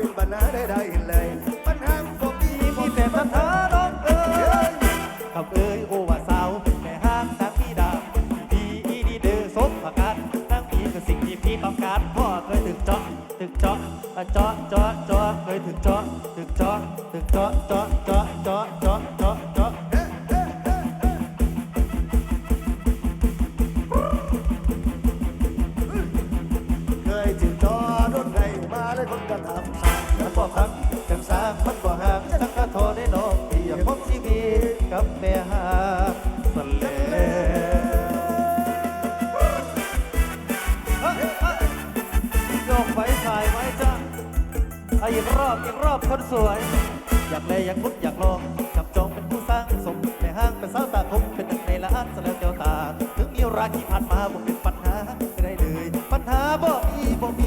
เป็นปัญหาใดๆเลย ปัญหาบ่มีมีแต่ปัญหาน้องเอ้ยคำเอ้ยโอว่าสาวแม่ห้างนางพี่ดาดีอีดีเดือสมประกันนางพี่คือสิ่งที่พี่ต้องการพ่อเคยถึงเจาะถึงเจาะเจาะเจาะเจาะเคยถึงเจาะถึงเจาะถึงเจาะเจาะเจาะเจาะเจาะเจาะเจาะเคยถึงเจอรถไงมาแล้คนก็ถามทาางมันบ่หางจังกะโทรได้น้องพี่อยากพบชีวิตกับแม่หาสะเลยเฮ้ยโยกไฟสายไว้จ้าอะอีกรอบอีกรอบคนสวย อยากเลอยากพุดอยากลองจับจองเป็นผู้สร้างสมในห้างเป็นสาวตาคมเป็นนึ่งในล้านสแล้วแก้วตา ถึงมีราที่ผ่านมาบ่เป็นปัญหาไม่ได้เลย ปัญหาบ่มีบ่มี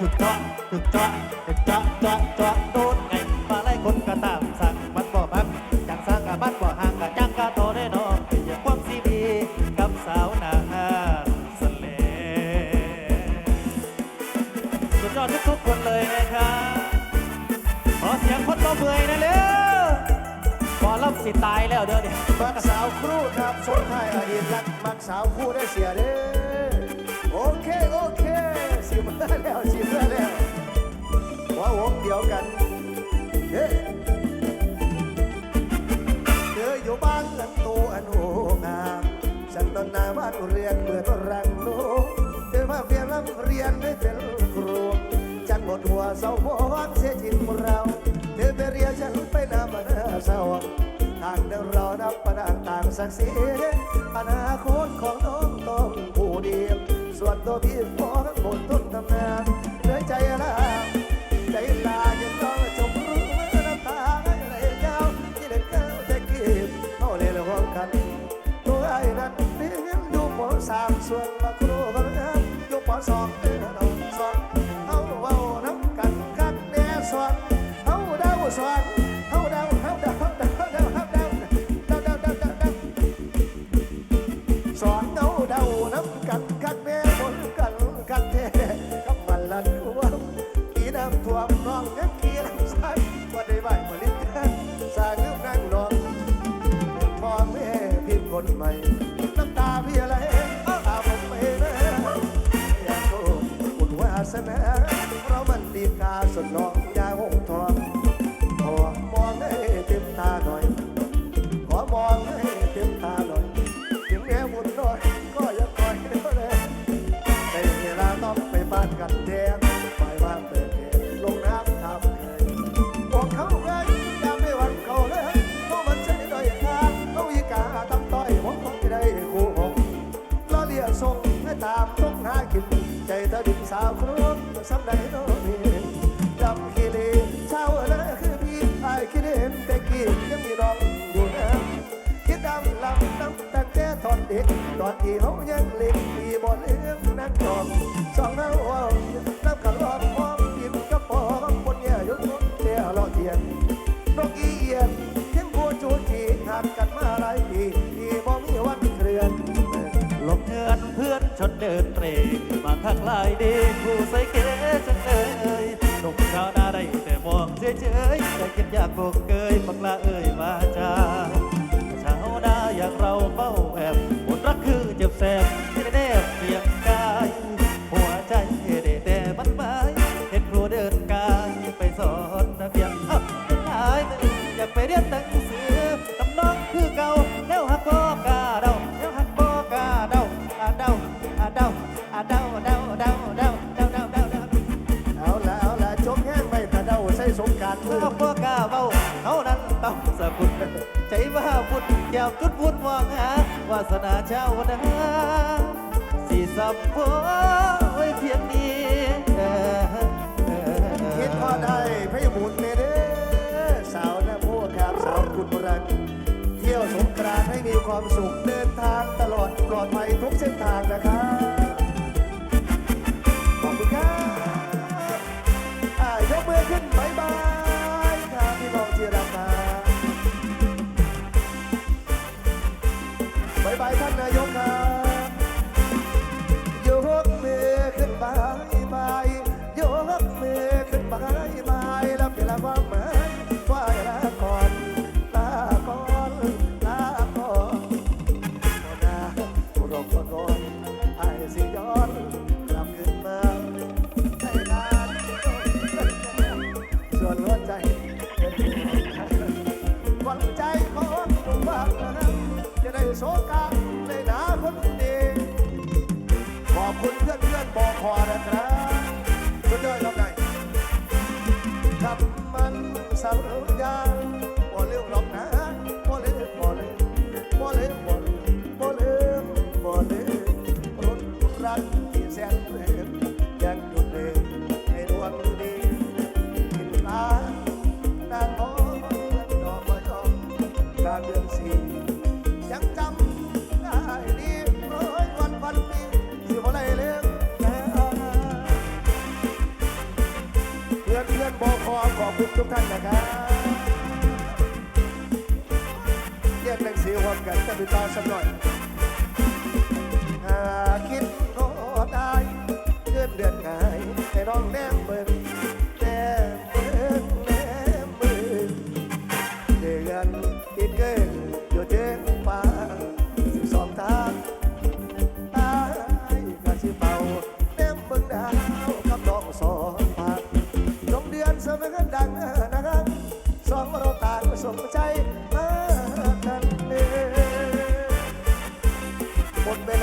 จาะเคยถึกเจาะถึกเจาะถึกเจาะเจาะเจาะโดนไงมาไล่คนก็ตามสั่งมันบ่พักจังสร้างกับบ้านบ่ห่างกับจังกะโตได้นองไปอย่าความซีดีกับสาวนาห้างสเลสุดยอดทุกๆคนเลยนะครับขอเสียงคนบ่เมื่อยนะเร็วบอลล่ำสิตายแล้วเด้อเนี่ยมักสาวครูครับสงท้ายอดีตรักมักสาวครูได้เสียเด้อโอเคโอ มาแล้วสิมาแล้วว่าวงเดียวกันเฮ้เธออยู่บ้านหลังโตอันโหงามฉันตอนหนาบ้านเรียนเมื่อตอนรังโนเธอมาเพียงรับเรียนไม่เป็นครูฉันหมดหัวเศร้าหมองเสียจิตของเราเธอไปเรียนฉันไปนามาเนเศร้าทางเดินเรานับประดานต่างศักดิ์ศรีอนาคตของน้องต้องผู้เดียว ส่วนตัวพี่พอหมดต้นทำงานเหนือยใจละใจลายังรอจมรู้น้ำตาไหลยาวที่เด็กเก้าแต่กีบเอาเลยละห้องกันตัวไอ้นั้นเรียนอยู่ปสามส่วนมาครูก็งามอยู่ปสองเด้อเราสอนเอาเว้าน้ำกันกันแน่สอนเอาดาวสอน น้ำท่วมน้องยังเกียร์ใส่ว่าได้ใบผลิตสาเรื่องนั่งนอนพ่อแม่พิมพ์คนใหม่น้ำตาพี่อะไรอาผมไปนะอยากโทษบุญวาสนาเราะมันตีกาสดน้อง สำใดโน่นนี่ดำขี้เลเช้าแล้วคือพี่ไอ้คิดเห็นแต่กี้ยังมีน้องอยู่นะคิดดำลำน้ำแต่แก่ตอนเด็กตอนที่เขายังเล็กมีบ่เลี้ยงนั่งจอมสองเท้าเอาน้ำกันรอบมองกินกระป๋องบนเนี่ยยกเที่ยวรอเทียนนกอีเอียนเทียงบัวจูจีหักกันมาหลายปีที่บ่มีวันเคลื่อนหลบเงินเพื่อนชนเดินเตรมาทักลายด็กผู้ใส่ เฉยๆแต่กินยากบกเกยบักลาเอ่ยมาจาชาวนาอย่างเราเฝ้าแอบหมดรักคือเจ็บแสบ ส่สงกรารมือเอาก็กาเบาเขานั้นต้องสะกุลใจว่าพุดแก้วจุดพุดมองหาวาสนาเจ้านาสีสับหัวไว้เพียงนี้เออเออคิดพอได้พระบุญเนเด้อสาวนาโมครับสาวกุฎรังเที่ยวสงกรานต์ให้มีความสุขเดินทางตลอดปลอดภัยทุกเส้นทางนะครับ มั ทุกทุกท่านนะครับเรียกหนังสือความกันจะไปต่อสักหน่อย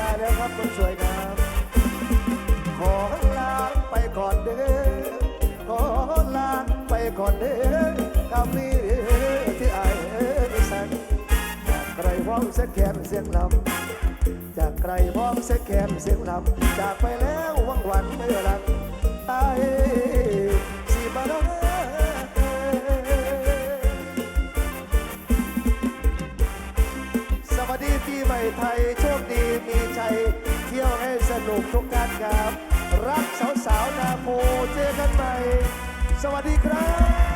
หมดเวลาแล้วครับคนสวยงามขอลาไปก่อนเด้อ ขอลาไปก่อนเด้อคำนี้ที่อายเอ้ยสั่งจากใครพ้องเสียแขนเสียงลำจากใครพ้องเสียแขนเสียงลำจากไปแล้ววังวันเมื่อรันตายสิบาร ใหม่ไทย โชคดีมีชัยเที่ยวให้สนุกทุกการครับ รักสาวๆนาโพเจอกันใหม่ สวัสดีครับ